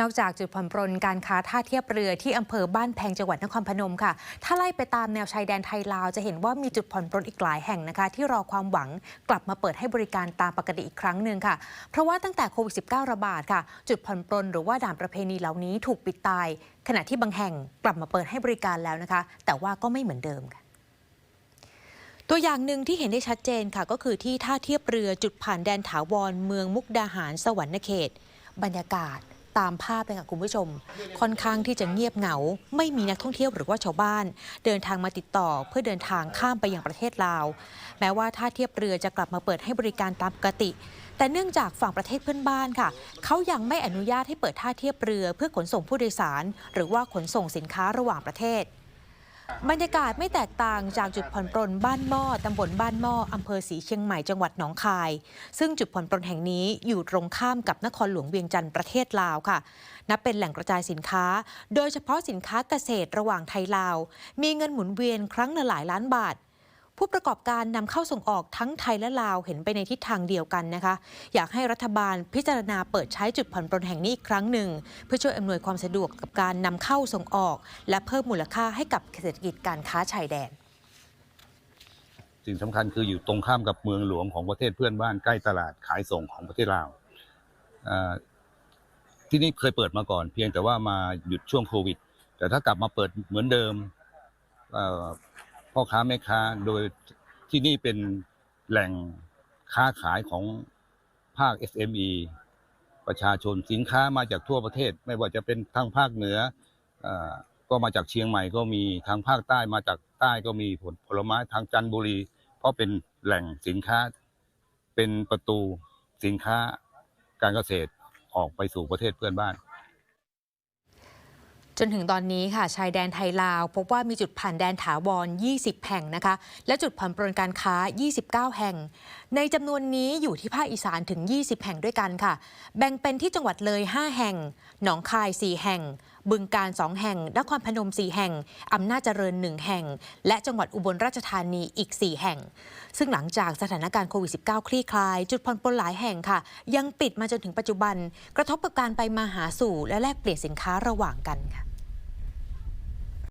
นอกจากจุดผ่อนปรนการค้าท่าเทียบเรือที่อำเภอบ้านแพงจังหวัดนครพนมค่ะ ถ้าไล่ไปตามแนวชายแดนไทยลาวจะเห็นว่ามีจุดผ่อนปรนอีกหลายแห่งนะคะ ที่รอความหวังกลับมาเปิดให้บริการตามปกติอีกครั้งหนึ่งค่ะ เพราะว่าตั้งแต่โควิด -19 ระบาดค่ะ จุดผ่อนปรนหรือว่าด่านประเพณีเหล่านี้ถูกปิดตาย ขณะที่บางแห่งกลับมาเปิดให้บริการแล้วนะคะ แต่ว่าก็ไม่เหมือนเดิมค่ะตัวอย่างหนึ่งที่เห็นได้ชัดเจนค่ะ ก็คือที่ท่าเทียบเรือจุดผ่านแดนถาวรเมืองมุกดาหารสวรรณเขต บรรยากาศ ตามภาพเลยค่ะคุณผู้ชม ค่อนข้างที่จะเงียบเหงา ไม่มีนักท่องเที่ยวหรือว่าชาวบ้าน เดินทางมาติดต่อเพื่อเดินทางข้ามไปยังประเทศลาว แม้ว่าท่าเทียบเรือจะกลับมาเปิดให้บริการตามปกติ แต่เนื่องจากฝั่งประเทศเพื่อนบ้านค่ะ เขายังไม่อนุญาตให้เปิดท่าเทียบเรือเพื่อขนส่งผู้โดยสาร หรือว่าขนส่งสินค้าระหว่างประเทศ บรรยากาศไม่แตกต่างจากจุดผ่อนปรนบ้านหม้อตำบลบ้านหม้ออำเภอศรีเชียงใหม่จังหวัดหนองคาย ซึ่งจุดผ่อนปรนแห่งนี้อยู่ตรงข้ามกับนครหลวงเวียงจันทร์ประเทศลาวค่ะ นับเป็นแหล่งกระจายสินค้า โดยเฉพาะสินค้าเกษตรระหว่างไทยลาว มีเงินหมุนเวียนครั้งละหลายล้านบาท ผู้ประกอบการนำเข้าส่งออกทั้งไทยและลาวเห็นไปในทิศทางเดียวกันนะคะ อยากให้รัฐบาลพิจารณาเปิดใช้จุดผ่อนปรนแห่งนี้อีกครั้งหนึ่ง เพื่อช่วยอำนวยความสะดวกกับการนำเข้าส่งออก และเพิ่มมูลค่าให้กับเศรษฐกิจการค้าชายแดน สิ่งสำคัญคืออยู่ตรงข้ามกับเมืองหลวงของประเทศเพื่อนบ้านใกล้ตลาดขายส่งของประเทศลาวที่นี่เคยเปิดมาก่อน เพียงแต่ว่ามาหยุดช่วงโควิด แต่ถ้ากลับมาเปิดเหมือนเดิม พ่อค้าแม่ค้าโดยที่นี่เป็นแหล่งค้าขายของภาค SME ประชาชนสินค้ามาจากทั่วประเทศ ไม่ว่าจะเป็นทางภาคเหนืออก็มาจากเชียงใหม่ก็มีทางภาคใต้มาจากใต้ก็มีผลผลไม้ทางจันทบุรี เพราะเป็นแหล่งสินค้าเป็นประตูสินค้าการเกษตรออกไปสู่ประเทศเพื่อนบ้าน จนถึงตอนนี้ค่ะชายแดนไทยลาว พบว่ามีจุดผ่านแดนถาวร 20 แห่งนะคะ และจุดผ่อนปรนการค้า 29 แห่ง ในจำนวนนี้อยู่ที่ภาคอีสานถึง 20 แห่งด้วยกันค่ะ แบ่งเป็นที่จังหวัดเลย 5 แห่ง หนองคาย 4 แห่ง บึงการสองแห่ง นครพนมสี่แห่ง อำนาจเจริญหนึ่งแห่ง และจังหวัดอุบลราชธานีอีก 4 แห่ง ซึ่งหลังจากสถานการณ์โควิด -19 คลี่คลาย จุดผ่อนปลนหลายแห่งค่ะ ยังปิดมาจนถึงปัจจุบัน กระทบกับการไปมาหาสู่และแลกเปลี่ยนสินค้าระหว่างกันค่ะ